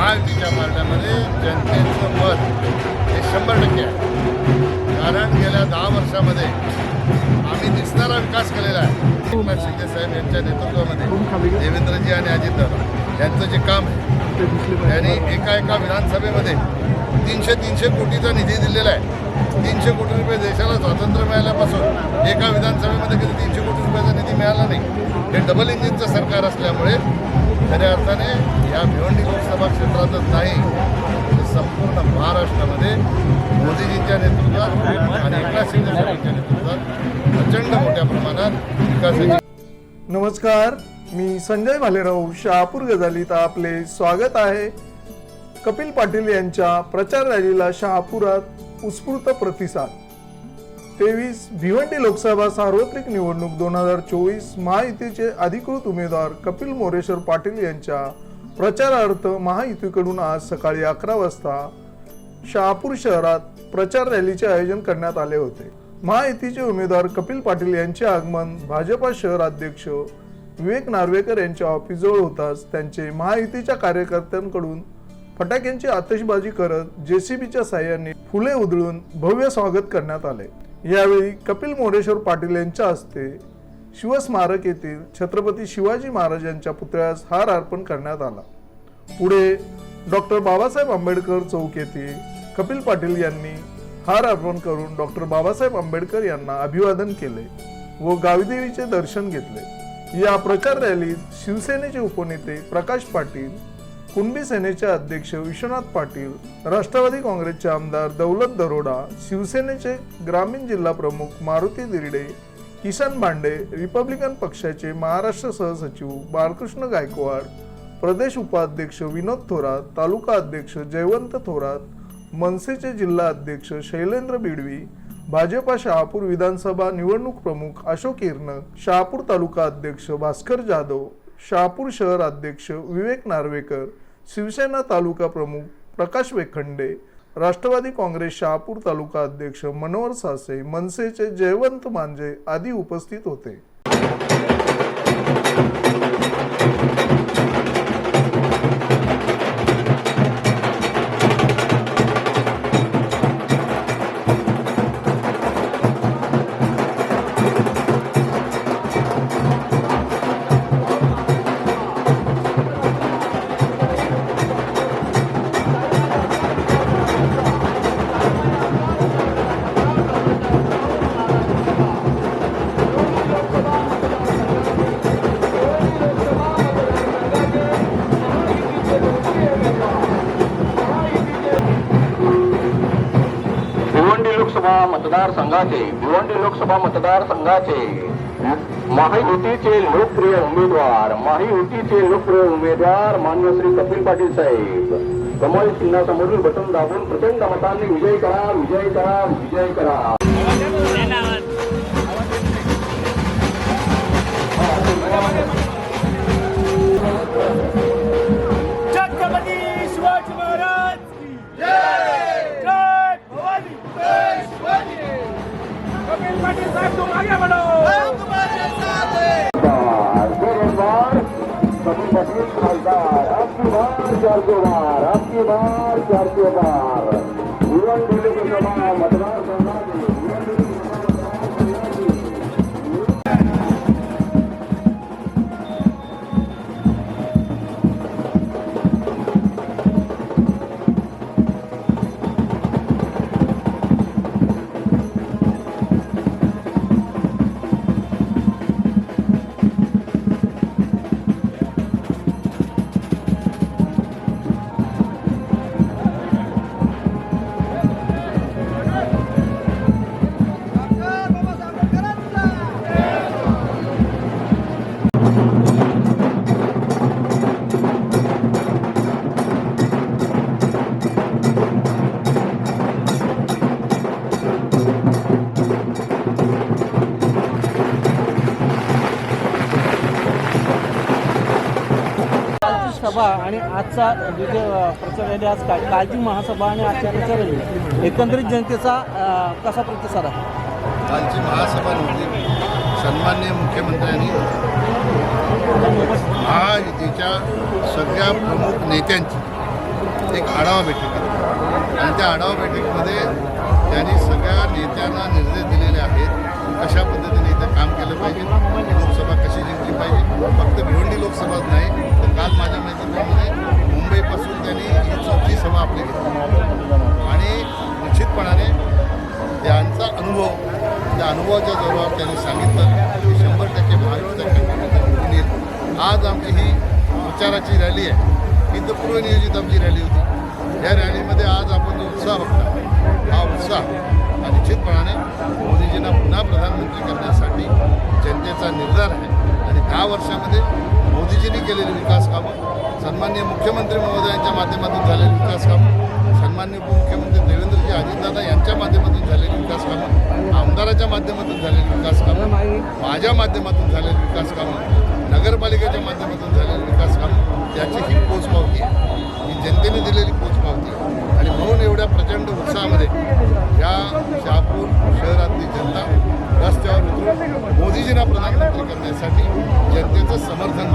महायुतीच्या मार्गामध्ये जनतेचं मत हे शंभर टक्के आहे. कारण गेल्या दहा वर्षामध्ये आम्ही दिसणारा विकास केलेला आहे. एकनाथ शिंदे साहेब यांच्या नेतृत्वामध्ये देवेंद्रजी आणि अजितदादा यांचं जे काम आहे त्यांनी एका एका विधानसभेमध्ये तीनशे तीनशे कोटीचा निधी दिलेला आहे. तीनशे कोटी रुपये देशाला स्वातंत्र्य मिळाल्यापासून एका विधानसभेमध्ये कधी नेतृत्वात आणि प्रचंड मोठ्या प्रमाणात विकासाची नमस्कार मी संजय भालेराव शहापूर गजालीत आपले स्वागत आहे. कपिल पाटील यांच्या प्रचार रॅलीला शहापुरात उत्स्फूर्त प्रतिसाद. तेवीस भिवंडी लोकसभा सार्वत्रिक निवडणूक दोन हजार चोवीस महायुतीचे अधिकृत उमेदवार कपिल मोरेश्वर पाटील यांच्या प्रचारार्थ महायुतीकडून आज सकाळी अकरा वाजता शहापूर शहरात प्रचार रॅलीचे आयोजन करण्यात आले होते. महायुतीचे उमेदवार कपिल पाटील यांचे आगमन भाजपा शहराध्यक्ष विवेक नार्वेकर यांच्या ऑफिसजवळ होताच त्यांचे महायुतीच्या कार्यकर्त्यांकडून फटाक्यांची आतषबाजी करत जेसीबीच्या साह्याने फुले उधळून भव्य स्वागत करण्यात आले. यावेळी कपिल मोरेश्वर पाटील यांच्या हस्ते शिवस्मारक येथील छत्रपती शिवाजी महाराज यांच्या पुतळ्यास हार अर्पण करण्यात आला. पुढे डॉक्टर बाबासाहेब आंबेडकर चौक येथे कपिल पाटील यांनी हार अर्पण करून डॉक्टर बाबासाहेब आंबेडकर यांना अभिवादन केले व गावीदेवीचे दर्शन घेतले. या प्रचार रॅलीत शिवसेनेचे उपनेते प्रकाश पाटील कुणबी सेनेचे अध्यक्ष विश्वनाथ पाटील राष्ट्रवादी काँग्रेसचे आमदार दौलत दरोडा शिवसेनेचे ग्रामीण जिल्हा प्रमुख मारुती दिर्डे किसन भांडे रिपब्लिकन पक्षाचे महाराष्ट्र सहसचिव बाळकृष्ण गायकवाड प्रदेश उपाध्यक्ष विनोद थोरात तालुका अध्यक्ष जयवंत थोरात मनसेचे जिल्हा अध्यक्ष शैलेंद्र बिडवी भाजपा शहापूर विधानसभा निवडणूक प्रमुख अशोक इर्नक शहापूर तालुका अध्यक्ष भास्कर जाधव शहापूर शहर अध्यक्ष विवेक नार्वेकर शिवसेना तालुका प्रमुख प्रकाश वेखंडे राष्ट्रवादी काँग्रेस शहापूर तालुका अध्यक्ष मनोहर सासे मनसेचे जयवंत मांजे आदी उपस्थित होते. लोकसभा मतदारसंघाचे भिवंडी लोकसभा मतदारसंघाचे. महायुतीचे लोकप्रिय उमेदवार महायुतीचे लोकप्रिय उमेदवार मान्य श्री कपिल पाटील साहेब. कमल चिन्हासमोरील बटन दाबून प्रचंड मतांनी विजय करा विजय करा विजय करा. बार चार बार आपकी बार। चार सौ बार भिवंडी सभा आणि आजचा जे प्रचार रॅली आज काल कालची महासभा आणि आजच्या प्रचार रॅली एकंदरीत जनतेचा कसा प्रतिसाद आहे? कालची महासभा नव्हती सन्मान्य मुख्यमंत्र्यांनी महायुतीच्या सगळ्या प्रमुख नेत्यांची एक आढावा बैठक आणि त्या आढावा बैठकीमध्ये त्यांनी सगळ्या नेत्यांना निर्देश दिलेले आहेत कशा पद्धतीने इथं काम केलं पाहिजे लोकसभा कशी जिंकली पाहिजे. फक्त भिवंडी लोकसभाच नाही काल माझ्या मैत्रिणीमध्ये. मुंबईपासून त्यांनी ही चौथी सभा आपली घेतली. आणि निश्चितपणाने त्यांचा अनुभव त्या अनुभवाच्या जोरावर त्यांनी सांगितलं की शंभर टक्के महायुतीचा आज आमची ही प्रचाराची रॅली आहे. ही तर पूर्वनियोजित आमची रॅली होती. या रॅलीमध्ये आज आपण जो उत्साह बघता हा उत्साह हा निश्चितपणाने मोदीजींना पुन्हा प्रधानमंत्री करण्यासाठी जनतेचा निर्धार आहे. आणि दहा वर्षामध्ये मोदीजींनी केलेली विकास कामं सन्माननीय मुख्यमंत्री महोदयांच्या माध्यमातून झालेली विकास कामं सन्मान्य उपमुख्यमंत्री देवेंद्रजी अजितदादा यांच्या माध्यमातून झालेली विकास कामं आमदाराच्या माध्यमातून झालेली विकास कामं माझ्या माध्यमातून झालेली विकास कामं नगरपालिकेच्या माध्यमातून झालेली विकास कामं त्याची ही पोचपावती आहे ही जनतेने दिलेली पोचपावती आहे. आणि म्हणून एवढ्या प्रचंड उत्साहामध्ये या शहापूर शहरातली जनता रस्त्यावर उतरून मोदीजींना प्रधानमंत्री करण्यासाठी जनतेचं समर्थन